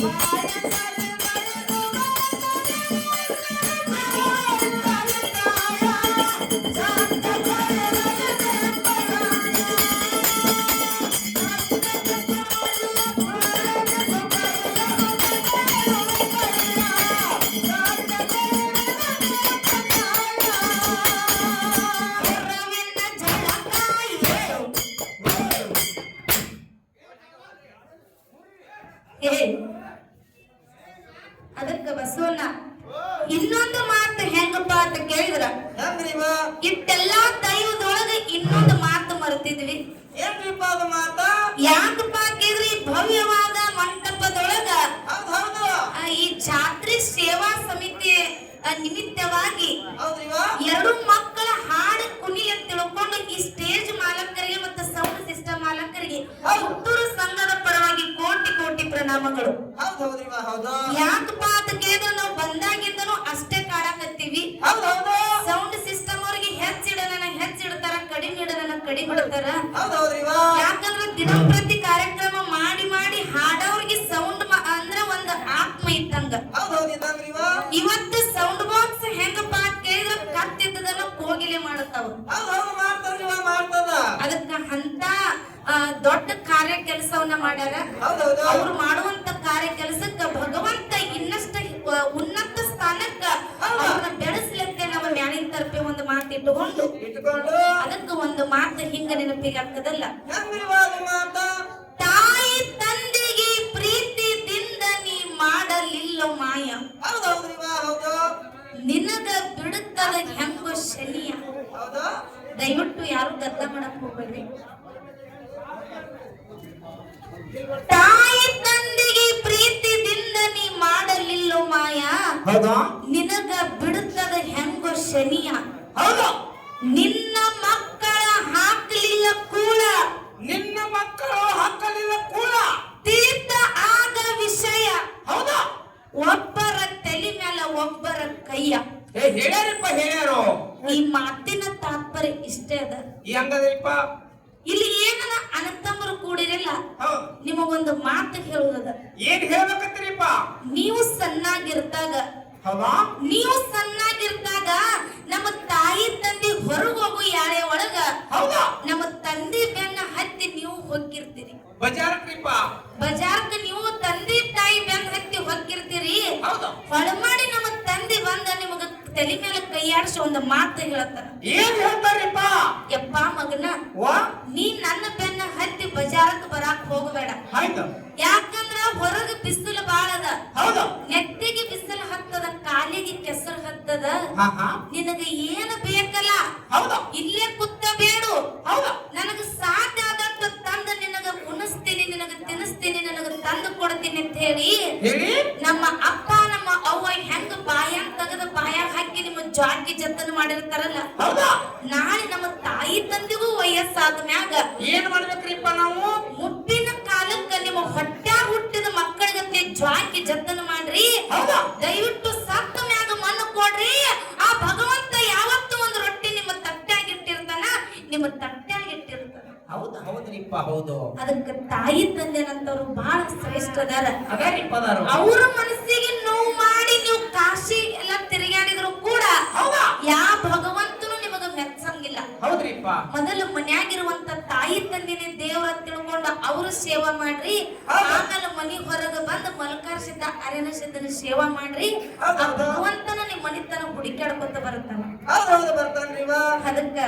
ಏ ಏನ್ರಿಪ್ಪ ಅದು ಮಾತ ಯಾಕಪ್ಪ ಕೇಳಿದ್ರಿ ಭವ್ಯವಾದ ಮಂಟಪದೊಳಗ ಹೌದು ಹೌದು. ಈ ಜಾತ್ರೆ ಸೇವಾ ಸಮಿತಿ ನಿಮಿತ್ತವಾಗಿ ಎರಡು ಮಕ್ಕಳ ಹಾಡು ಕುಣಿ ಅಂತ ತಿಳ್ಕೊಂಡು ಈ ಸ್ಟೇಜ್ ಮಾಲಕರಿಗೆ ಮತ್ತು ಸೌಂಡ್ ಸಿಸ್ಟಮ್ ಮಾಲಕರಿಗೆ ಪುತ್ತೂರು ಸಂಘದ ಪರವಾಗಿ ಕೋಟಿ ಕೋಟಿ ಪ್ರಣಾಮಗಳು. ಹೌದು ಹೌದು. ಯಾಕಪ್ಪ ಅಂತ ಕೇಳಿದ್ರೆ ನಾವು ಅಷ್ಟೇ ಕಾಡಕತ್ತೀವಿ ಹೌದ್ ಹೌದು ಸೌಂಡ್ ಸಿಸ್ಟಮ್ ಅವ್ರಿಗೆ ಹೆಚ್ಚಿಡನ ಹೆಚ್ಚಿಡ್ತಾರ ಕಡಿಮೆ ಹೌದ್ ಹೌದ್ರಿವ ಯಾಕಂದ್ರೆ ದಿನಂಪ್ರತಿ ಕಾರ್ಯಕ್ರಮ ಮಾಡಿ ಮಾಡಿ ಹಾಡೋರ್ಗೆ ಸೌಂಡ್ ಅಂದ್ರ ಒಂದ್ ಆತ್ಮ ಇದ್ದಂಗ. ಇವತ್ತು ಸೌಂಡ್ ಬಾಕ್ಸ್ ಹೆಂಗಪ್ಪ ಕೇಳಿದ್ರ ಕತ್ತಿದ್ದದನ್ನ ಕೋಗಿಲೆ ಮಾಡುತ್ತಾವ. ಅದಕ್ಕ ಅಂತ ದೊಡ್ಡ ಕಾರ್ಯ ಕೆಲಸವನ್ನ ಮಾಡ್ಯಾರ ಅವ್ರು ಮಾಡುವಂತ ಕಾರ್ಯ ಕೆಲಸಕ್ಕ ಭಗವಂತ ಇನ್ನಷ್ಟ ಉನ್ನತ ಸ್ಥಾನಕ್ಕ ಅವ್ರನ್ನ ಬೆಳೆಸ್ಲಿಕ್ಕೆ ನಮ್ಮ ಮ್ಯಾಲಿನ ತರಪೇ ಒಂದು ಮಾತು ಇಟ್ಟುಕೊಂಡು ಇಟ್ಕೊಂಡು ಅದಕ್ಕ ಒಂದು ಮಾತು ಹಿಂಗ ನೆನಪಿಗೆ ಆಗ್ತದಲ್ಲ? ತಾಯಿ ತಂದೆಗೆ ಪ್ರೀತಿದಿಂದ ನೀ ಮಾಡಲಿಲ್ಲ ಮಾಯ. ನಿನಗ ಬಿಡುತ್ತದ ಹೆಂಗೋ ಶನಿಯ. ದಯವಿಟ್ಟು ಯಾರು ಗದ್ದ ಮಾಡಕ್ ಹೋಗ್ಬೇಡ್ರಿ. ತಾಯಿ ತಂದೆಗೆ ಪ್ರೀತಿದಿಂದ ನೀ ಮಾಡಲಿಲ್ಲ ಮಾಯ. ನಿನಗ ಬಿಡುತ್ತದ ಹೆಂಗೋ ಶನಿಯ. ಹೌದು. ಒಬ್ಬರ ತಲೆ ಮೇಲೆ ಒಬ್ಬರ ಕೈಯ. ಏ ಹೇಳ್ಯಾರಿಪ್ಪ ಹೇಳ್ಯಾರು? ಈ ಮಾತಿನ ತಾತ್ಪರ್ಯ ಇಷ್ಟೇ ಅದ. ಹೆಂಗದ್ರಿಪ್ಪ ಇಲ್ಲಿ ಏನನ ಅನಂತಮ್ಮರು ಕೂಡಿರಲ್ಲ ನಿಮಗೊಂದು ಮಾತು ಹೇಳುವುದ ಏನ್ ಹೇಳ್ಬೇಕತ್ರಿಪ್ಪ? ನೀವು ಸಣ್ಣಾಗಿರ್ತಾಗ ನೀವು ಸಣ್ಣಾಗಿರ್ತಾಗ ನಮ್ಮ ತಾಯಿ ತಂದೆ ಹೊರಗೋಗು ಹೋಗು ಯಾಳೆ ಒಳಗ ನಮ್ಮ ತಂದೆ ಬೆನ್ನ ಹತ್ತಿ ನೀವು ಹೋಗಿರ್ತೀರಿ. ಬಜಾರ್ ಬಜಾರ್ಕ ನೀವು ತಂದೆ ತಾಯಿ ಬೆನ್ನ ಹತ್ತಿ ಹೋಗಿರ್ತೀರಿ ಹೌದು ಹೊಳಮಾಡಿ ನಮ್ಮ ತಂದೆ ಬಂದ ನಿಮಗ ತಲೆ ಮೇಲೆ ಕೈಯಾಡಿಸಿ ಒಂದು ಮಾತು ಹೇಳ್ತಾರ ಏನ್ ಹೇಳ್ತಾರಪ್ಪ? ಯಪ್ಪ ಮಗನ ನೀ ನನ್ನ ಬೆನ್ನ ಹತ್ತಿ ಬಜಾರಕ್ಕೆ ಬರಾಕ್ ಹೋಗಬೇಡ. ಯಾಕಂದ್ರ ಹೊರಗ ಬಿಸಿಲು ಬಾಳದ. ನೆತ್ತಿಗೆ ಬಿಸಿಲು ಹತ್ತದ ಕಾಲಿಗೆ ಕೆಸರು ಹತ್ತದ. ಹಾ ಹಾ ನಿನಗ ಏನು ಬೇಕಲ್ಲ ಹೌದು ಇಲ್ಲೇ ಕುತ್ತ ಬೇಡು ಹೌದು ನನಗ ಸಾಧ್ಯ ಆದಷ್ಟು ತಂದು ನಿನಗ ಉಣಿಸ್ತೀನಿ ನಿನಗ ತಿನ್ನಿಸ್ತೀನಿ ನಿನಗ ತಂದು ಕೊಡ್ತೀನಿ ಅಂತ ಹೇಳಿ ಹೇಳಿ ನಮ್ಮ ಅಪ್ಪ ನಮ್ಮ ಅವ್ವ ಹೆಂಗ ಬಾಯಾಗ ತೆಗೆದ ಬಾಯಾಗ ಹಾಕಿ ನಿಮ್ಮ ಜಾಗಿ ಜತನ ಮಾಡಿರ್ತಾರಲ್ಲ ಹೌದಾ? ನಾಳೆ ನಮ್ಮ ತಾಯಿ ತಂದೆಗೂ ವಯಸ್ಸಾದ ಮ್ಯಾಗ ಏನ್ ಮಾಡ್ಬೇಕ್ರಿಪ್ಪ ನಾವು? ಮುಪ್ಪಿನ ಕಾಲಕ್ಕ ನಿಮ್ಮ ಹೊಟ್ಟ್ಯಾಗ ಹುಟ್ಟಿದ ಮಕ್ಕಳಿಗಂತೆ ಜ್ವಾಕಿ ಜತನ ಮಾಡ್ರಿ. ಹೌದಾ? ದಯವಿಟ್ಟು ಸತ್ತ ಮ್ಯಾಗ ಮಣ್ಣು ಕೊಡ್ರಿ. ಆ ಭಗವಂತ ಯಾವತ್ತೂ ಒಂದು ರೊಟ್ಟಿ ನಿಮ್ಮ ತಟ್ಟ್ಯಾಗ ಇಟ್ಟಿರ್ತಾನ ನಿಮ್ಮ ತಟ್ಟ್ಯಾಗ ಇಟ್ಟಿರ್ತಾನ ಹೌದು ಹೌದ್ರಿಪ್ಪ ಹೌದು. ಅದಕ್ಕೆ ತಾಯಿ ತಂದೆನಂತವ್ರು ಬಹಳ ಶ್ರೇಷ್ಠ ಅದಾರ. ಅವ್ರ ಮನಸ್ಸಿಗೆ ನೋವು ಮಾಡಿ ನೀವು ಕಾಶಿ ಎಲ್ಲ ತಿರುಗಾಡಿದ್ರು ಕೂಡ ಯಾವ ಮೊದಲು ಮನ್ಯಾಗಿರುವಂತ ತಾಯಿ ತಂದಿನೇ ದೇವ್ರ ತಿಳ್ಕೊಂಡು ಅವರು ಸೇವಾ ಮಾಡ್ರಿ. ಆಮೇಲೆ ಮನಿ ಹೊರಗ ಬಂದು ಮಲ್ಕಾರ್ ಸಿದ್ಧ ಅರೇನ ಸಿದ್ಧನ ಸೇವಾ ಮಾಡ್ರಿ. ಭಗವಂತನ ನಿಮ್ ಮನಿತನ ಹುಡುಕ್ಯಾಡ್ಕೊತ ಬರುತ್ತಾನ. ಹೌದು ಹೌದು ಬರ್ತಾನ್ರಿವ. ಅದಕ್ಕ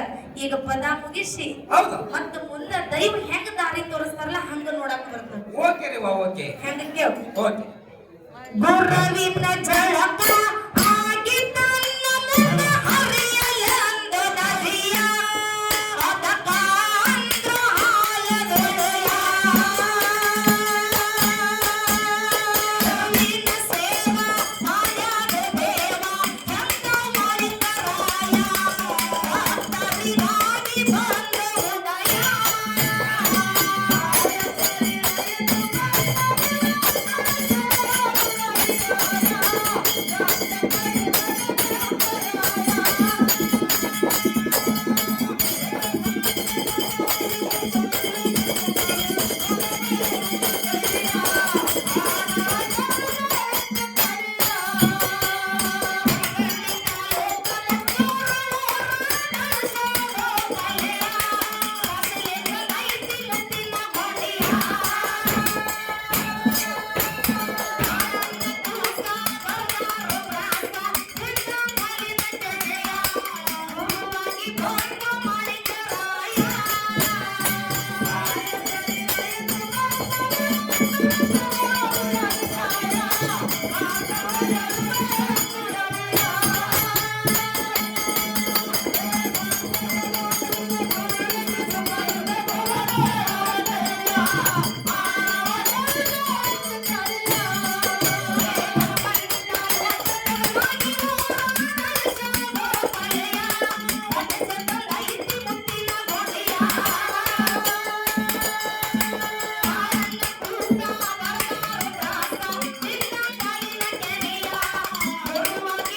ಈಗ ಪದ ಮುಗಿಸಿ. ಹೌದು. ಮತ್ತ ಮುಂದ ದೈವ ಹೆಂಗ ದಾರಿ ತೋರಿಸ್ತಾರಲ್ಲ ಹಂಗ ನೋಡಕ್ ಬರ್ತಾನ ಓಕೆ ರೀ ಓಕೆ. ಹೆಂಗ ಕೇಳು. ಓಕೆ. ಗುರವಿನ ಜಳಕ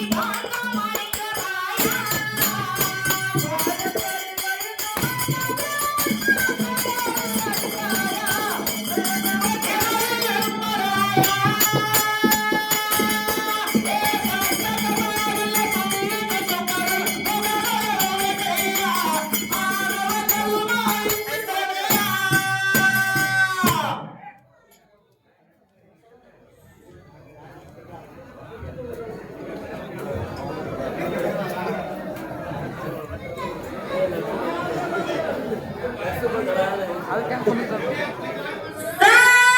Bye.